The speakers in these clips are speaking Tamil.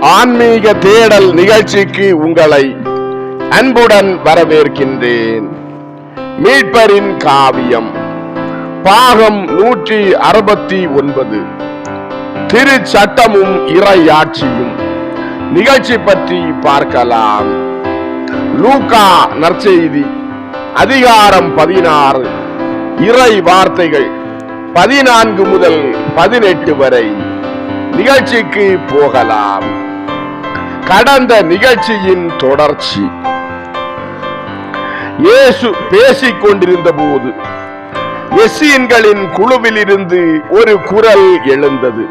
ஆன்மீக தேடல் நிகழ்ச்சிக்கு உங்களை அன்புடன் வரவேற்கின்றேன். மீட்பரின் காவியம் பாகம் நூற்றி அறுபத்தி ஒன்பது. திருச்சட்டமும் இறையாட்சியும் நிகழ்ச்சி பற்றி பார்க்கலாம். லூகா நற்செய்தி அதிகாரம் பதினாறு. இறை வார்த்தைகள் பதினான்கு முதல் பதினெட்டு வரை. நிகழ்ச்சிக்கு போகலாம். கடந்த நிகழ்ச்சியின் தொடர்ச்சி. இயேசு பேசிக் கொண்டிருந்த போது எஸ்ஸியன்களின் குழுவில் இருந்து ஒரு குரல் எழுந்தது.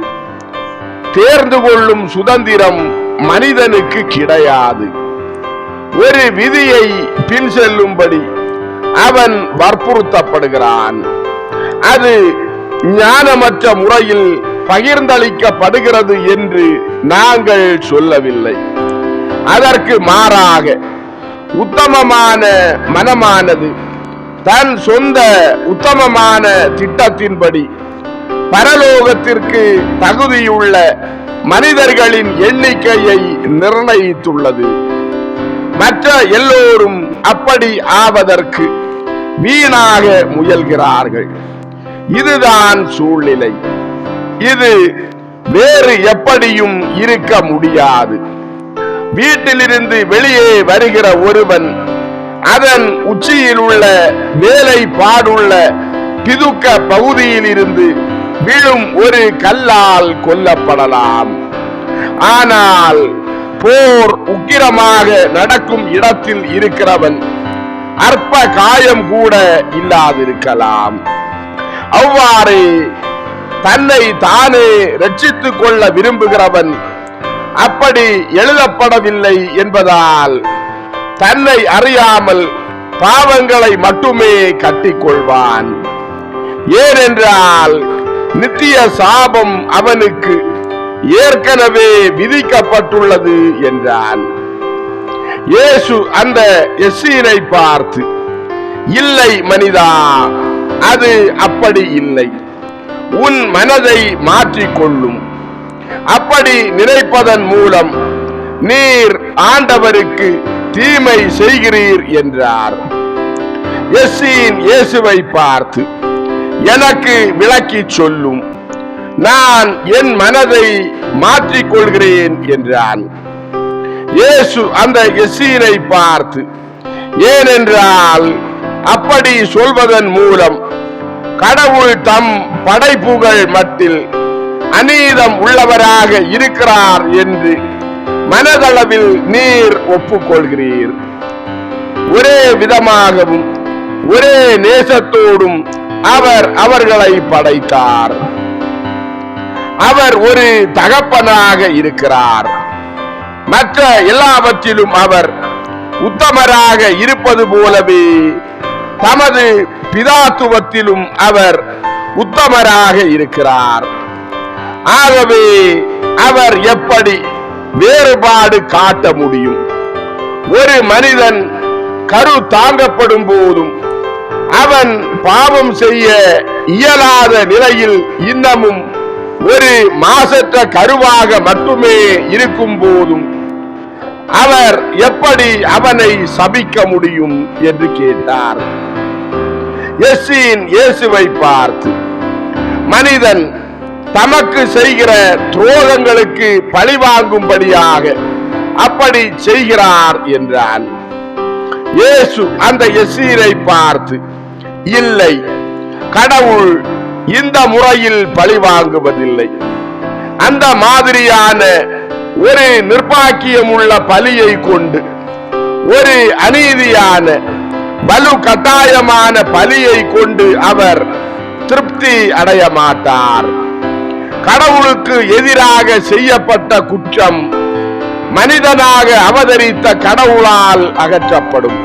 தேர்ந்து கொள்ளும் சுதந்திரம் மனிதனுக்கு கிடையாது. ஒரு விதியை பின் செல்லும்படி அவன் வற்புறுத்தப்படுகிறான். அது ஞானமற்ற முறையில் பகிர்ந்தளிக்கப்படுகிறது என்று நாங்கள் சொல்லவில்லை. அதற்கு மாறாக உத்தமமான மனமானது தன் சொந்த உத்தமமான திட்டத்தின்படி பரலோகத்திற்கு தகுதியுள்ள மனிதர்களின் எண்ணிக்கையை நிர்ணயித்துள்ளது. மற்ற எல்லோரும் அப்படி ஆவதற்கு வீணாக முயல்கிறார்கள். இதுதான் சூழ்நிலை. இது வேறு எப்படியும் இருக்க முடியாது. வீட்டிலிருந்து வெளியே வருகிற ஒருவன் அதன் உச்சியில் உள்ள வேலை பாடுள்ள பிதுக்க பகுதியில் இருந்து விழும் ஒரு கல்லால் கொல்லப்படலாம். ஆனால் போர் உக்கிரமாக நடக்கும் இடத்தில் இருக்கிறவன் அற்ப காயம் கூட இல்லாதிருக்கலாம். அவ்வாறு தன்னை தானே ரட்சித்துக் கொள்ள விரும்புகிறவன் அப்படி எழுதப்படவில்லை என்பதால் தன்னை அறியாமல் பாவங்களை மட்டுமே கட்டிக்கொள்வான். ஏனென்றால் நித்திய சாபம் அவனுக்கு ஏற்கனவே விதிக்கப்பட்டுள்ளது என்றான். இயேசு அந்த எஸ்ஸீனை பார்த்து இல்லை மனிதா அது அப்படி இல்லை. உன் மனதை மாற்றிக்கொள்ளும். அப்படி நினைப்பதன் மூலம் நீர் ஆண்டவருக்கு தீமை செய்கிறீர் என்றார். எஸ்ஸீன் இயேசுவை பார்த்து எனக்கு விளக்கி சொல்லும். நான் என் மனதை மாற்றிக் கொள்கிறேன் என்றான். இயேசு அந்த எஸ்ஸீனை பார்த்து ஏனென்றால் அப்படி சொல்வதன் மூலம் கடவுள் தம் படைப்புகள் மட்டில் அநீதம் உள்ளவராக இருக்கிறார் என்று மனதளவில் நீர் ஒப்புக்கொள்கிறீர். ஒரே விதமாகவும் ஒரே நேசத்தோடும் அவர் அவர்களை படைத்தார். அவர் ஒரு தகப்பனாக இருக்கிறார். மற்ற எல்லாவற்றிலும் அவர் உத்தமராக இருப்பது போலவே தமது பிதாத்துவத்திலும் அவர் உத்தமராக இருக்கிறார். ஆகவே அவர் எப்படி வேறுபாடு காட்ட முடியும்? ஒரு மனிதன் கரு தாங்கப்படும் போதும் அவன் பாவம் செய்ய இயலாத நிலையில் இன்னமும் ஒரு மாசற்ற கருவாக மட்டுமே இருக்கும் போதும் அவர் எப்படி அவனை சபிக்க முடியும் என்று கேட்டார். எஸ்ஸின் இயேசுவை பார்த்து மனிதன் தமக்கு செய்கிற துரோகங்களுக்கு பழிவாங்கும்படியாக அப்படி செய்கிறார் என்றான். இயேசு அந்த எசீரை பார்த்து இல்லை கடவுள் இந்த முறையில் பழிவாங்குவதில்லை. அந்த மாதிரியான ஒரு நிர்பாக்கியம் உள்ள பலியை கொண்டு ஒரு அநீதியான வலு கட்டாயமான பலியை கொண்டு அவர் திருப்தி அடைய மாட்டார். கடவுளுக்கு எதிராக செய்யப்பட்ட குற்றம் மனிதனாக அவதரித்த கடவுளால் அகற்றப்படும்.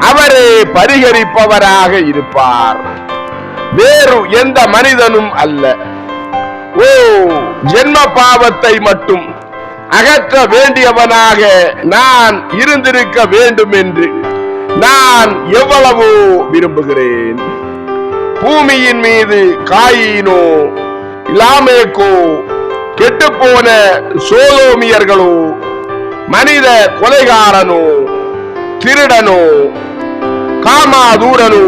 அவரே பரிகரிப்பவராக இருப்பார். வேறு எந்த மனிதனும் அல்ல. ஓ ஜென்ம பாவத்தை மட்டும் அகற்ற வேண்டியவனாக நான் இருந்திருக்க வேண்டும் என்று நான் எவ்வளவோ விரும்புகிறேன். பூமியின் மீது காயினோ இலாமேக்கோ கெட்டுப்போன சோதோமியர்களோ மனித கொலைகாரனோ திருடனோ காமாதூரனோ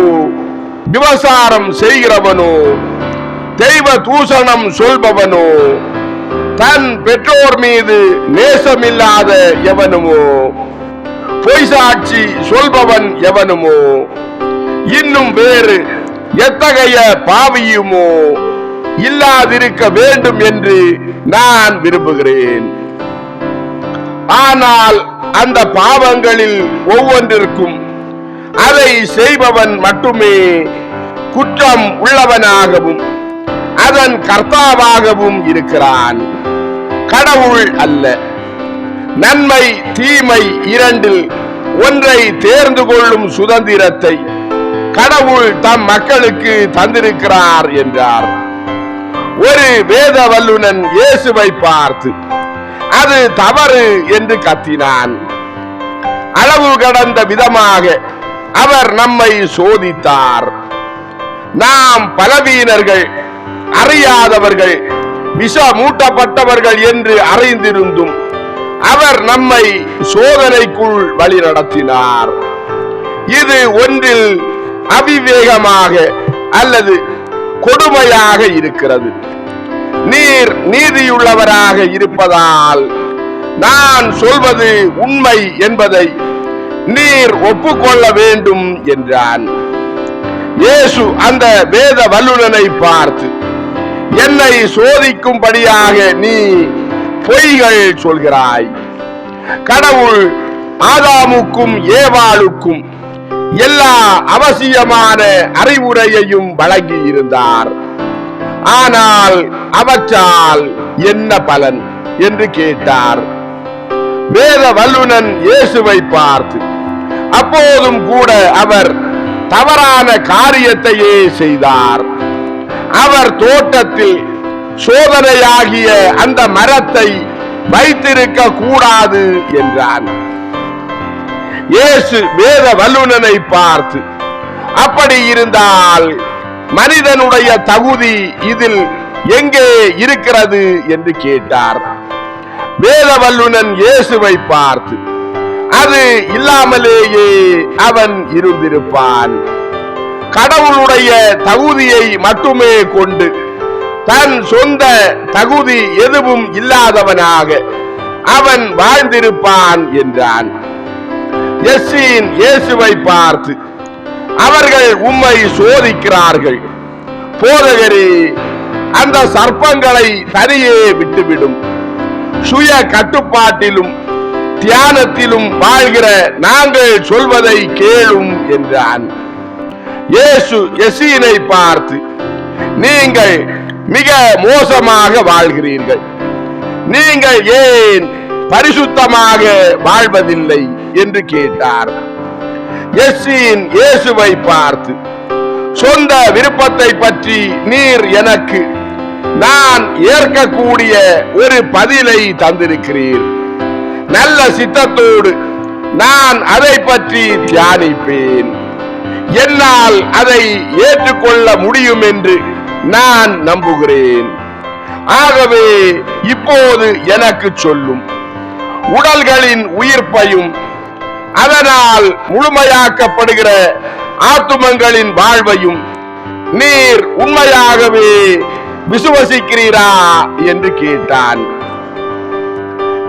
விவசாரம் செய்கிறவனோ தெய்வ தூஷணம் சொல்பவனோ தன் பெற்றோர் மீது நேசமில்லாத எவனுமோ பொய் சாட்சி சொல்பவன் எவனுமோ? இன்னும் வேறு எத்தகைய பாவியுமோ? இல்லாதிருக்க வேண்டும் என்று நான் விரும்புகிறேன். ஆனால் அந்த பாவங்களில் ஒவ்வொன்றிற்கும் அதை செய்பவன் மட்டுமே குற்றம் உள்ளவனாகவும் அதன் கர்த்தாவாகவும் இருக்கிறான். கடவுள் அல்ல. நன்மை தீமை இரண்டில் ஒன்றை தேர்ந்து கொள்ளும் சுதந்திரத்தை கடவுள் தம் மக்களுக்கு தந்திருக்கிறார் என்றார். ஒரு வேத வல்லுனன் இயேசுவை பார்த்து அது தவறு என்று கத்தினான். அளவு கடந்த விதமாக அவர் நம்மை சோதித்தார். நாம் பலவீனர்கள் அறியாதவர்கள் விஷ மூட்டப்பட்டவர்கள் என்று அறிந்திருந்தும் அவர் நம்மை சோதனைக்குள் வழி நடத்தினார். இது ஒன்றில் அவிவேகமாக அல்லது கொடுமையாக இருக்கிறது. நீர் நீதியுள்ளவராக இருப்பதால் நான் சொல்வது உண்மை என்பதை நீர் ஒப்புக்கொள்ள வேண்டும் என்றான். இயேசு அந்த வேத வல்லுனனை பார்த்து என்னை சோதிக்கும்படியாக நீ பொய்கள் சொல்கிறாய். கடவுள் ஆதாமுக்கும் ஏவாளுக்கும் எல்லா அவசியமான அறிவுரையையும் வழங்கி இருந்தார். ஆனால் அவற்றால் என்ன பலன் என்று கேட்டார். வேத வல்லுனன் இயேசுவை பார்த்து அப்போதும் கூட அவர் தவறான காரியத்தையே செய்தார். அவர் தோட்டத்தில் சோதனையாகிய அந்த மரத்தை வைத்திருக்க கூடாது என்றான். இயேசு வேத வல்லுனனை பார்த்து அப்படி இருந்தால் மனிதனுடைய தகுதி இதில் எங்கே இருக்கிறது? என்று கேட்டார். வேத வல்லுனன் இயேசுவை பார்த்து அது இல்லாமலேயே அவன் இருந்திருப்பான். கடவுளுடைய தகுதியை மட்டுமே கொண்டு தன் சொந்த தகுதி எதுவும் இல்லாதவனாக அவன் வாழ்ந்திருப்பான் என்றான். எஸ்ஸின் இயேசுவை பார்த்து அவர்கள் உம்மை சோதிக்கிறார்கள். போதகரே அந்த சர்ப்பங்களை தனியே விட்டுவிடும். சுய கட்டுப்பாட்டிலும் தியானத்திலும் வாழ்கிற நாங்கள் சொல்வதை கேளும் என்றான். இயேசு எசீனை பார்த்து நீங்கள் மிக மோசமாக வாழ்கிறீர்கள். நீங்கள் ஏன் பரிசுத்தமாக வாழ்வதில்லை என்று கேட்டார். எஸ்ஸின் இயேசுவை பார்த்து சொந்த விருப்பத்தை பற்றி நீர் எனக்கு நான் ஏற்கக்கூடிய ஒரு பதிலை தந்திருக்கிறீர். நல்ல சித்தத்தோடு நான் அதை பற்றி தியானிப்பேன். என்னால் அதை ஏற்றுக்கொள்ள முடியும் என்று நான் நம்புகிறேன். ஆகவே இப்போது எனக்கு சொல்லும். உடல்களின் உயிர்ப்பையும் அதனால் முழுமையாக்கப்படுகிற ஆத்துமங்களின் வாழ்வையும் நீர் உண்மையாகவே விசுவசிக்கிறீரா என்று கேட்டான்.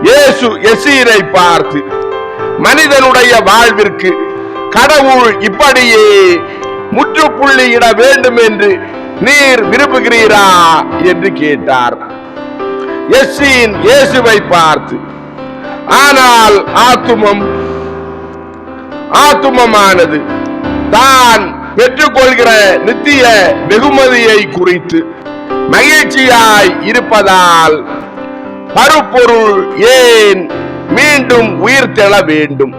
இயேசு எசீரை பார்த்து மனிதனுடைய வாழ்விற்கு கடவுள் இப்படியே முற்றுப்புள்ளியிட வேண்டும் என்று நீர் விரும்புகிறீரா என்று கேட்டார். எஸ்ஸின் இயேசுவை பார்த்து ஆனால் ஆத்துமம் ஆத்துமமானது. தான் பெற்றுக்கொள்கிற நித்திய வெகுமதியை குறித்து மகிழ்ச்சியாய் இருப்பதால் பருப்பொருள் ஏன் மீண்டும் உயிர் தெள வேண்டும்?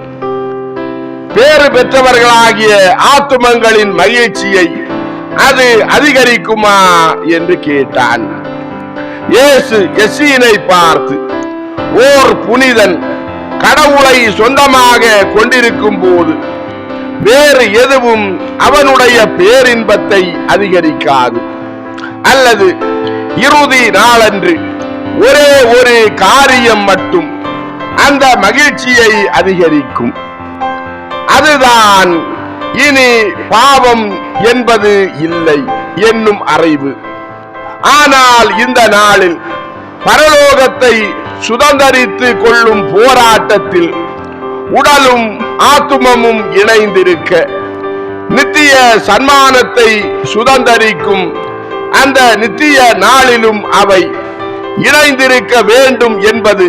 பேறு பெற்றவர்களாகிய ஆத்துமங்களின் மகிழ்ச்சியை அது அதிகரிக்குமா என்று கேட்டான். இயேசு எஸ்ஸீனை பார்த்து ஓர் புனிதன் கடவுளை சொந்தமாக கொண்டிருக்கும் போது வேறு எதுவும் அவனுடைய பேரின்பத்தை அதிகரிக்காது. அல்லது இறுதி நாளன்று ஒரே ஒரு காரியம் மட்டும் அந்த மகிழ்ச்சியை அதிகரிக்கும். அதுதான் இனி பாவம் என்பது இல்லை என்னும் அறிவு. ஆனால் இந்த நாளில் பரலோகத்தை சுதந்தரித்து கொள்ளும் போராட்டத்தில் உடலும் ஆத்துமமும் இணைந்திருக்க நித்திய சன்மானத்தை சுதந்தரிக்கும் அந்த நித்திய நாளிலும் அவை இணைந்திருக்க வேண்டும் என்பது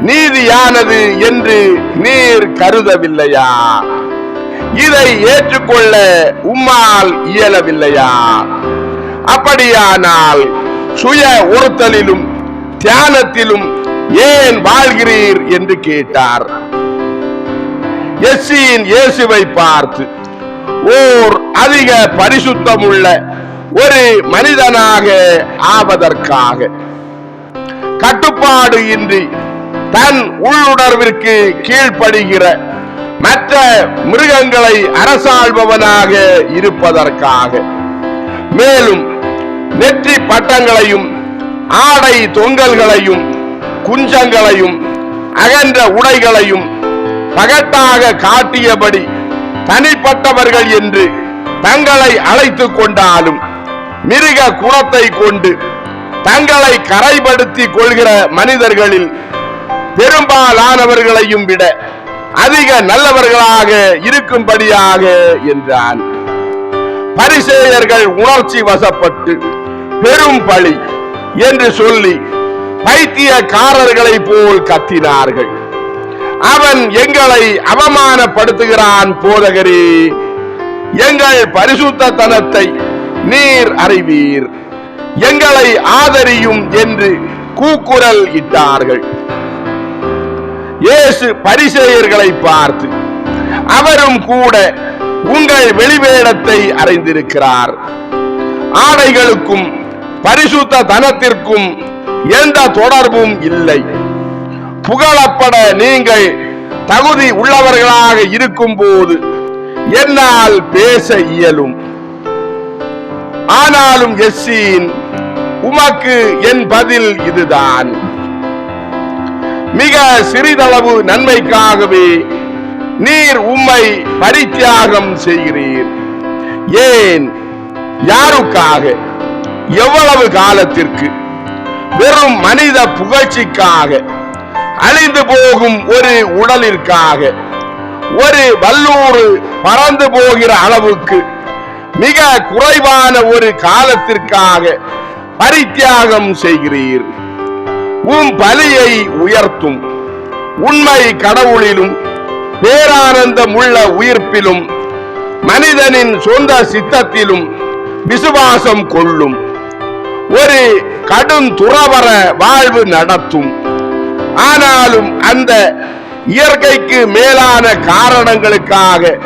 நீதியானது என்று நீர் கருதவில்லையா? இதை ஏற்றுக்கொள்ள உம்மால் இயலவில்லையா? அப்படியானால் சுய உறுத்தலிலும் தியானத்திலும் ஏன் வாழ்கிறீர் என்று கேட்டார். எஸ்சியின் இயேசுவை பார்த்து ஓர் அதிக பரிசுத்தமுள்ள ஒரு மனிதனாக ஆவதற்காக கட்டுப்பாடு இன்றி தன் உள்ளுணர்விற்கு கீழ்ப்படுகிற மற்ற மிருகங்களை அரசாள்பவனாக இருப்பதற்காக. மேலும் நெற்றி பட்டங்களையும் ஆடை தொங்கல்களையும் குஞ்சங்களையும் அகன்ற உடைகளையும் பகட்டாக காட்டியபடி தனிப்பட்டவர்கள் என்று தங்களை அழைத்துக் கொண்டாலும் மிருக குணத்தை கொண்டு தங்களை கரைப்படுத்திக் கொள்கிற மனிதர்களில் பெரும்பாலானவர்களையும் விட அதிக நல்லவர்களாக இருக்கும்படியாக என்றான். பரிசேயர்கள் உணர்ச்சி வசப்பட்டு பெரும் பழி என்று சொல்லி பைத்தியக்காரர்களை போல் கத்தினார்கள். அவன் எங்களை அவமானப்படுத்துகிறான் போதகரே எங்கள் பரிசுத்தனத்தை நீர் அறிவீர். எங்களை ஆதரியும் என்று கூக்குரல் இட்டார்கள். இயேசு பரிசேயர்களை பார்த்து அவரும் கூட உங்கள் வெளிவேடத்தை அறிந்திருக்கிறார். ஆடைகளுக்கும் பரிசுத்த தனத்திற்கும் எந்த தொடர்பும் இல்லை. புகழப்பட நீங்கள் தகுதி உள்ளவர்களாக இருக்கும் போது என்னால் பேச இயலும். ஆனாலும் எஸ்ஸின் உமக்கு என் பதில் இதுதான். மிக சிறிதளவு நன்மைக்காகவே நீர் உம்மை பரித்தியாகம் செய்கிறீர். ஏன்? யாருக்காக? எவ்வளவு காலத்திற்கு? வெறும் மனித புகழ்ச்சிக்காக அழிந்து போகும் ஒரு உடலிற்காக ஒரு வல்லூறு பறந்து போகிற அளவுக்கு மிக குறைவான ஒரு காலத்திற்காக பரித்தியாகம் செய்கிறீர். உம் பலியை உயர்த்தும். உண்மை கடவுளிலும் பேரானந்தம் உள்ள உயிர்ப்பிலும் மனிதனின் சொந்த சித்தத்திலும் விசுவாசம் கொள்ளும். ஒரு கடும் துறவர வாழ்வு நடத்தும். ஆனாலும் அந்த இயற்கைக்கு மேலான காரணங்களுக்காக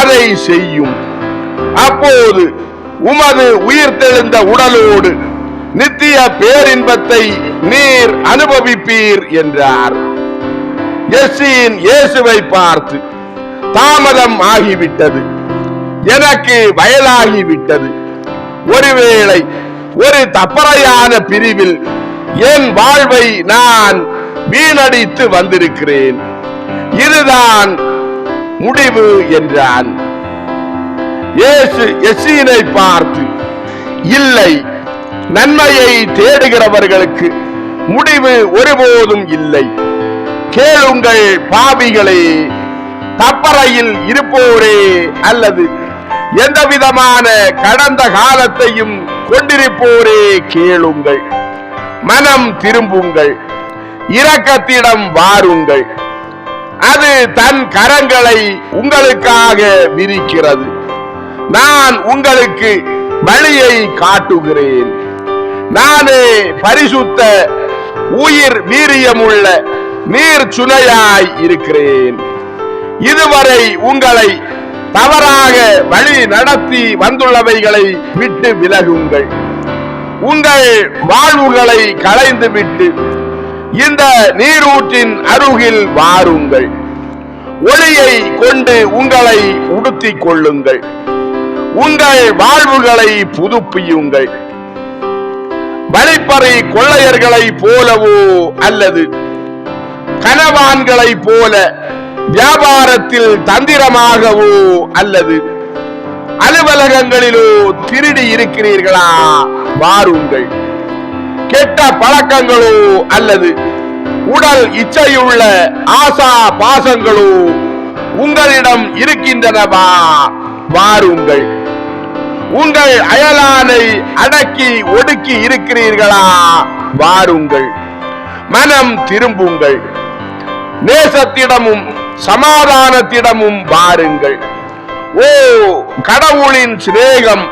அதை செய்யும். அப்போது உமது உயிர்த்தெழுந்த உடலோடு நித்திய பேரின்பத்தை நீர் அனுபவிப்பீர் என்றார். எஸ்ஸியின் இயேசுவை பார்த்து தாமதம் ஆகிவிட்டது. எனக்கு வயலாகிவிட்டது. ஒருவேளை ஒரு தப்பறையான பிரிவில் என் வாழ்வை நான் வீணடித்து வந்திருக்கிறேன். இதுதான் முடிவு என்றான். இயேசு எஸ்ஸீனை பார்த்து இல்லை நன்மையை தேடுகிறவர்களுக்கு முடிவு ஒருபோதும் இல்லை. கேளுங்கள் பாவிகளே தப்பறையில் இருப்போரே அல்லது எந்த விதமான கடந்த காலத்தையும் கொண்டிருப்போரே கேளுங்கள். மனம் திரும்புங்கள். இரக்கத்திடம் வாருங்கள். அது தன் கரங்களை உங்களுக்காக விரிக்கிறது. நான் உங்களுக்கு வழியை காட்டுகிறேன். நானே பரிசுத்த உயிர் வீரியமுள்ள நீர் சுனையாய் இருக்கிறேன். இதுவரை உங்களை தவறாக வழி நடத்தி வந்துள்ளவைகளை விட்டு விலகுங்கள். உங்கள் வாழ்வுகளை களைந்து விட்டு இந்த நீரூற்றின் அருகில் வாருங்கள். ஒளியை கொண்டு உங்களை உடுத்திக் கொள்ளுங்கள். உங்கள் வாழ்வுகளை புதுப்பியுங்கள். வழிப்பறை கொள்ளையர்களைப் போலவோ அல்லது கனவான்களைப் போல வியாபாரத்தில் தந்திரமாகவோ அல்லது அலுவலகங்களிலோ திருடி இருக்கிறீர்களா? வாருங்கள். கெட்ட பழக்கங்களோ அல்லது உடல் இச்சையுள்ள ஆசா பாசங்களோ உங்களிடம் இருக்கின்றனவா? வாருங்கள். உங்கள் அயலானை அடக்கி ஒடுக்கி இருக்கிறீர்களா? வாருங்கள். மனம் திரும்புங்கள். நேசத்திடமும் சமாதானத்திடமும் வாருங்கள். ஓ கடவுளின் சிநேகம்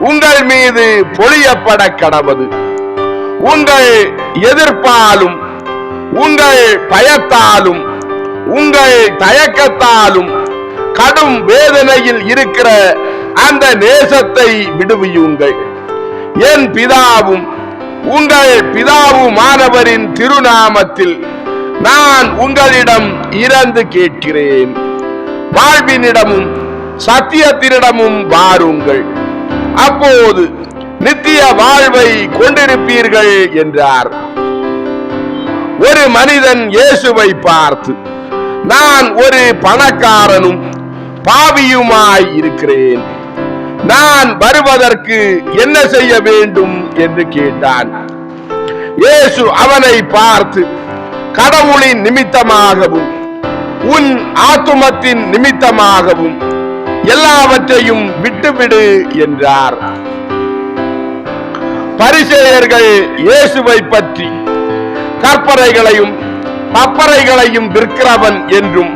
உங்கள் மீது பொழியப்பட கடவது. உங்கள் எதிர்ப்பாலும் உங்கள் பயத்தாலும் உங்கள் தயக்கத்தாலும் கடும் வேதனையில் இருக்கிற அந்த நேசத்தை விடுவியுங்கள். என் பிதாவும் உங்கள் பிதாவுமானவரின் திருநாமத்தில் நான் உங்களிடம் இறந்து கேட்கிறேன். வாழ்வினிடமும் சத்தியத்தினிடமும் வாருங்கள். அப்போது நித்திய வாழ்வை கொண்டிருப்பீர்கள் என்றார். ஒரு மனிதன் இயேசுவை பார்த்து நான் ஒரு பணக்காரனும் பாவியுமாய் இருக்கிறேன். நான் வருவதற்கு என்ன செய்ய வேண்டும் என்று கேட்டான். இயேசு அவனை பார்த்து கடவுளின் நிமித்தமாகவும் உன் ஆத்துமத்தின் நிமித்தமாகவும் எல்லாவற்றையும் விட்டுவிடு என்றார். பரிசேயர்கள் இயேசுவை பற்றி கற்பனைகளையும் பப்பறைகளையும் விற்கிறவன் என்றும்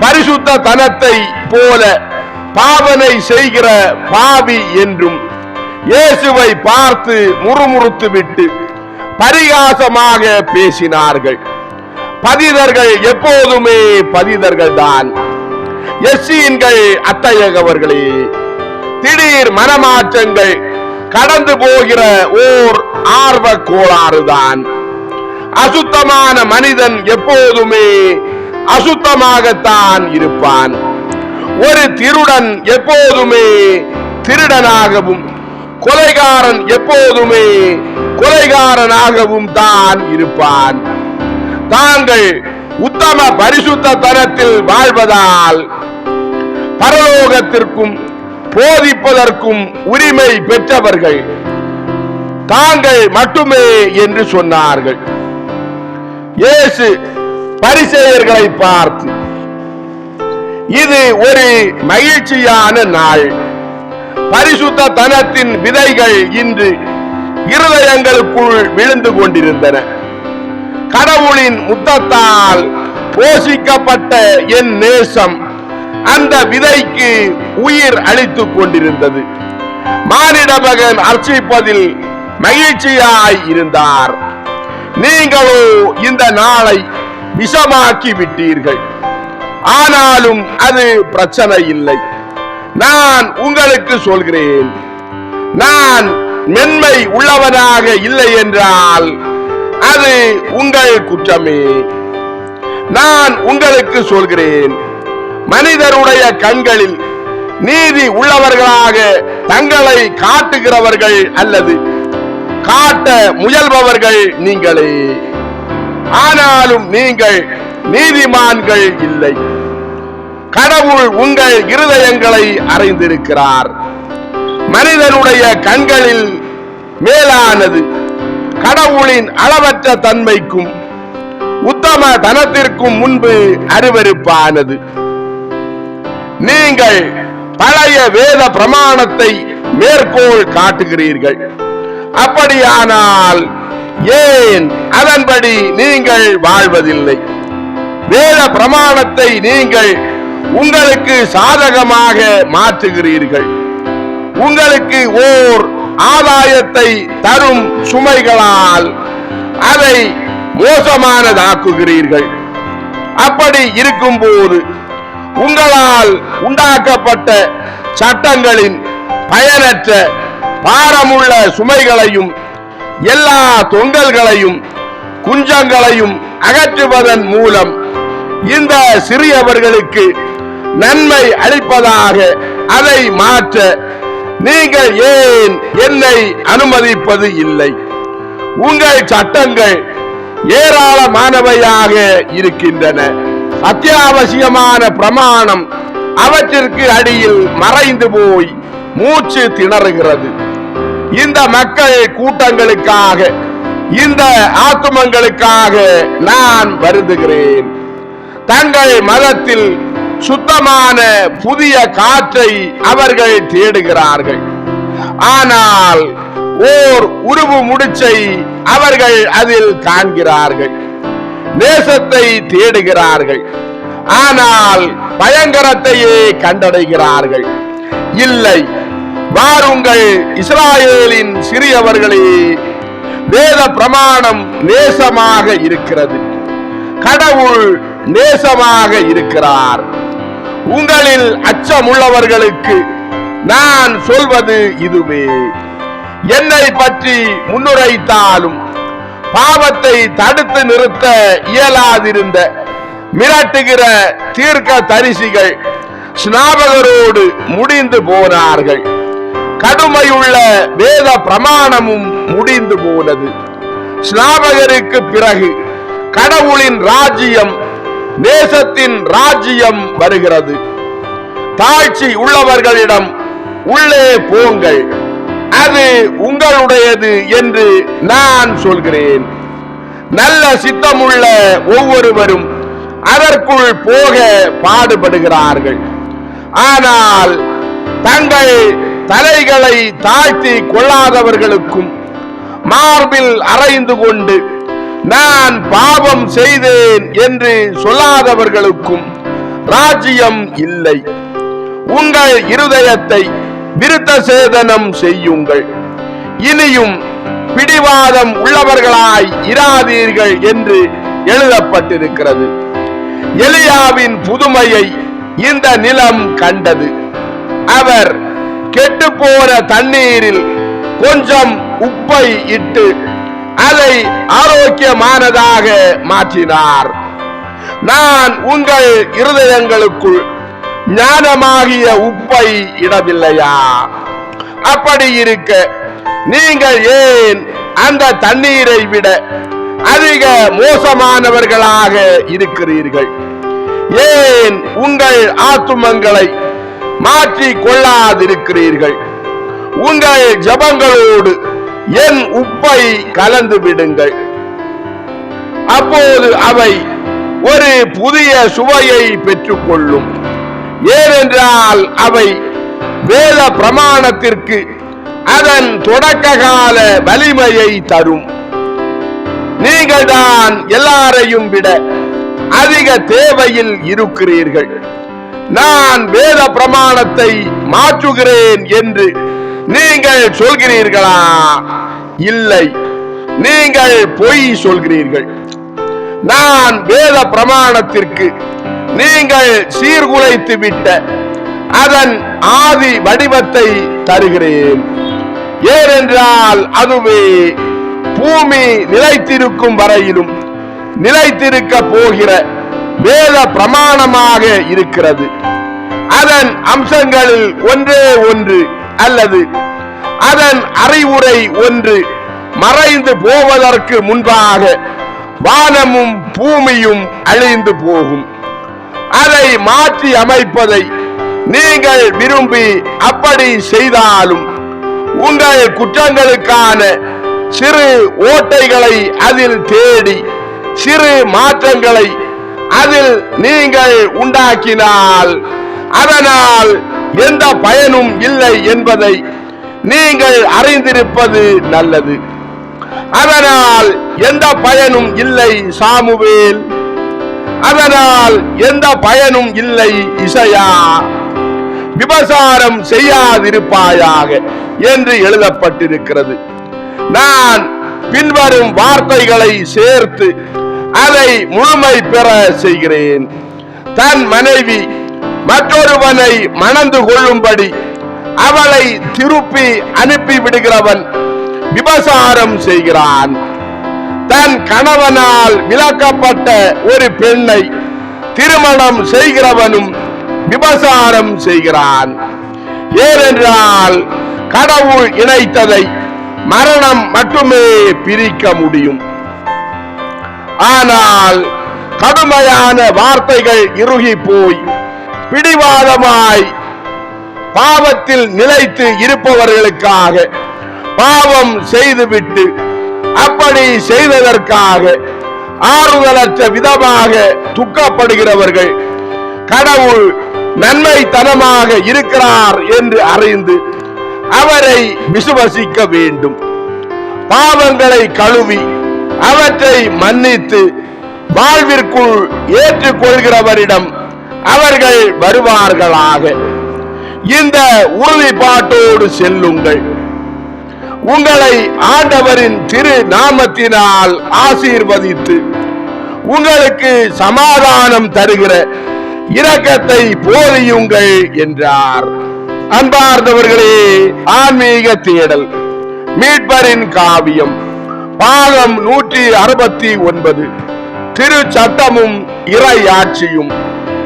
பரிசுத்த தனத்தை போல பாவனை செய்கிற பாவி என்றும் இயேசுவை பார்த்து முறுமுறுத்து விட்டு பரிகாசமாக பேசினார்கள். பதிதர்கள் எப்போதுமே பதிதர்கள் தான் எஸ்ஸீன்கள் அத்தையகவர்களே திடீர் மனமாற்றங்கள் கடந்து போகிற ஓர் ஆர்வ கோளாறுதான். அசுத்தமான மனிதன் எப்போதுமே அசுத்தமாகத்தான் இருப்பான். ஒரு திருடன் எப்போதுமே திருடனாகவும் கொலைகாரன் எப்போதுமே கொலைகாரனாகவும் தான் இருப்பான். தாங்கள் உத்தம பரிசுத்த தரத்தில் வாழ்வதால் பரலோகத்திற்கும் போதிப்பதற்கும் உரிமை பெற்றவர்கள் தாங்கள் மட்டுமே என்று சொன்னார்கள். இயேசு பரிசெயர்களை பார்த்து இது ஒரு மகிழ்ச்சியான நாள். பரிசுத்த தனத்தின் விதைகள் இன்று இருதயங்களுக்குள் விழுந்து கொண்டிருந்தன. கடவுளின் முத்தத்தால் போஷிக்கப்பட்ட என் நேசம் அந்த விதைக்கு உயிர் அளித்துக் கொண்டிருந்தது. மானிட மகன் அர்ச்சிப்பதில் மகிழ்ச்சியாய் இருந்தார். நீங்களோ இந்த நாளை விஷமாக்கி விட்டீர்கள். ஆனாலும் அது பிரச்சனை இல்லை. நான் உங்களுக்கு சொல்கிறேன். நான் மென்மை உள்ளவனாக இல்லை என்றால் அது உங்கள் குற்றமே. நான் உங்களுக்கு சொல்கிறேன். மனிதருடைய கண்களில் நீதி உள்ளவர்களாக தங்களை காட்டுகிறவர்கள் அல்லது காட்ட முயல்பவர்கள் நீங்களே. ஆனாலும் நீங்கள் நீதிமான்கள் இல்லை. கடவுள் உங்கள் இருதயங்களை அறிந்திருக்கிறார். மனிதனுடைய கண்களில் மேலானது. கடவுளின் அளவற்ற தன்மைக்கும் உத்தம தனத்திற்கும் முன்பு அருவருப்பானது. நீங்கள் பழைய வேத பிரமாணத்தை மேற்கோள் காட்டுகிறீர்கள். அப்படியானால் ஏன் அதன்படி நீங்கள் வாழ்வதில்லை? வேத பிரமாணத்தை நீங்கள் உங்களுக்கு சாதகமாக மாற்றுகிறீர்கள். உங்களுக்கு ஓர் ஆதாயத்தை தரும் சுமைகளால் அதை மோசமானதாக்குகிறீர்கள். அப்படி இருக்கும்போது உங்களால் உண்டாக்கப்பட்ட சட்டங்களின் பயனற்ற பாரமுள்ள சுமைகளையும் எல்லா தொங்கல்களையும் குஞ்சங்களையும் அகற்றுவதன் மூலம் இந்த சிறியவர்களுக்கு நன்மை அளிப்பதாக அதை மாற்ற நீங்கள் ஏன் என்னை அனுமதிப்பது இல்லை? உங்கள் சட்டங்கள் ஏராளமானவையாக இருக்கின்றன. அத்தியாவசியமான பிரமாணம் அவற்றிற்கு அடியில் மறைந்து போய் மூச்சு திணறுகிறது. இந்த மக்கள் கூட்டங்களுக்காக இந்த ஆத்துமங்களுக்காக நான் வருந்துகிறேன். தங்கள் மதத்தில் சுத்தமான புதிய காற்றை அவர்கள் தேடுகிறார்கள். ஆனால் ஓர் உருவு முடிச்சை அவர்கள் அதில் காண்கிறார்கள். நேசத்தை தேடுகிறார்கள். ஆனால் பயங்கரத்தையே கண்டடைகிறார்கள். இல்லை வாருங்கள் இஸ்ராயேலின் சிறியவர்களே வேத பிரமாணம் நேசமாக இருக்கிறது. கடவுள் நேசமாக இருக்கிறார். உங்களில் அச்சமுள்ளவர்களுக்கு நான் சொல்வது இதுவே. என்னை பற்றி முன்னுரைத்தாலும் பாவத்தை தடுத்து நிறுத்த இயலாதிருந்த மிரட்டுகிற தீர்க்க தரிசிகள் ஸ்நாபகரோடு முடிந்து போனார்கள். கடுமையுள்ள வேத பிரமாணமும் முடிந்து போனது. ஸ்நாபகருக்கு பிறகு கடவுளின் ராஜ்யம் நேசத்தின் ராஜ்யம் வருகிறது. தாழ்ச்சி உள்ளவர்களிடம் உள்ளே போங்கள். அது உங்களுடையது என்று நான் சொல்கிறேன். நல்ல சித்தமுள்ள ஒவ்வொருவரும் அதற்குள் போக பாடுபடுகிறார்கள். ஆனால் தங்கள் தலைகளை தாழ்த்தி கொள்ளாதவர்களுக்கும் மார்பில் அரைந்து கொண்டு நான் பாவம் செய்தேன் என்று சொல்லாதவர்களுக்கும் ராஜ்யம் இல்லை. உங்கள் இருதயத்தை விருத்த சேதனம் செய்யுங்கள். இனியும் பிடிவாதம் உள்ளவர்களாய் இராதீர்கள் என்று எழுதப்பட்டிருக்கிறது. எலியாவின் புதுமையை இந்த நிலம் கண்டது. அவர் கெட்டுப்போன தண்ணீரில் கொஞ்சம் உப்பை இட்டு அதை ஆரோக்கியமானதாக மாற்றினார். நான் உங்கள் இருதயங்களுக்குள் ஞானமாகிய உப்பை இடவில்லையா? அப்படி இருக்க நீங்கள் ஏன் அந்த தண்ணீரை விட அதிக மோசமானவர்களாக இருக்கிறீர்கள்? ஏன் உங்கள் ஆத்துமங்களை மாற்றிக் கொள்ளாதிருக்கிறீர்கள்? உங்கள் ஜபங்களோடு என் உப்பை கலந்து விடுங்கள். அப்போது அவை ஒரு புதிய சுவையை பெற்றுக்கொள்ளும். ஏனென்றால் அவை வேத பிரமாணத்திற்கு அதன் தொடக்க கால வலிமையை தரும். நீங்கள் தான் எல்லாரையும் விட அதிக தேவையில் இருக்கிறீர்கள். நான் வேத பிரமாணத்தை மாற்றுகிறேன் என்று நீங்கள் சொல்கிறீர்களா? இல்லை. நீங்கள் பொய் சொல்கிறீர்கள். நான் வேத பிரமாணத்திற்கு நீங்கள் சீர்குலைத்து விட்ட அதன் ஆதி வடிவத்தை தருகிறேன். ஏனென்றால் அதுவே பூமி நிலைத்திருக்கும் வரையிலும் நிலைத்திருக்க போகிற வேத பிரமாணமாக இருக்கிறது. அதன் அம்சங்களில் ஒன்றே ஒன்று அல்லது அதன் அறிவுரை ஒன்று மறைந்து போவதற்கு முன்பாக வானமும் பூமியும் அழிந்து போகும். அதை மாற்றி அமைப்பதை நீங்கள் விரும்பி அப்படி செய்தாலும் உங்கள் குற்றங்களுக்கான சிறு ஓட்டைகளை அதில் தேடி சிறு மாற்றங்களை அதில் நீங்கள் உண்டாக்கினால் அதனால் எந்த பயனும் இல்லை என்பதை நீங்கள் அறிந்திருப்பது நல்லது. அதனால் எந்த பயனும் இல்லை சாமுவேல். அதனால் எந்த பயனும் இல்லை இசையா. விபசாரம் செய்யாதிருப்பாயாக என்று எழுதப்பட்டிருக்கிறது. நான் பின்வரும் வார்த்தைகளை சேர்த்து அதை முழுமை பெற செய்கிறேன். தன் மனைவி மற்றொருவனை மணந்து கொள்ளும்படி அவளை திருப்பி அனுப்பி விடுகிறவன் விபசாரம் செய்கிறான். தன் கணவனால் விளக்கப்பட்ட ஒரு பெண்ணை திருமணம் செய்கிறவனும் விபசாரம் செய்கிறான். ஏனென்றால் கடவுள் இணைத்ததை மரணம் மட்டுமே பிரிக்க முடியும். ஆனால் கடுமையான வார்த்தைகள் இறுகி போய் பிடிவாதமாய் பாவத்தில் நிலைத்து இருப்பவர்களுக்காக பாவம் செய்துவிட்டு அப்படி செய்ததற்காக ஆறுதலற்ற விதமாக துக்கப்படுகிறவர்கள் கடவுள் நன்மைத்தனமாக இருக்கிறார் என்று அறிந்து அவரை விசுவசிக்க வேண்டும். பாவங்களை கழுவி அவற்றை மன்னித்து வாழ்விற்குள் ஏற்றுக்கொள்கிறவரிடம் அவர்கள் வருவார்களாக. இந்த உறுதிப்பாட்டோடு செல்லுங்கள். உங்களை ஆண்டவரின் திரு நாமத்தினால் ஆசீர்வதித்து உங்களுக்கு சமாதானம் தருகிற இரக்கத்தை போதியுங்கள் என்றார். அன்பார்ந்தவர்களே ஆன்மீக தேடல் மீட்பரின் காவியம் பாகம் நூற்றி அறுபத்தி ஒன்பது திரு சட்டமும் இறையாட்சியும்.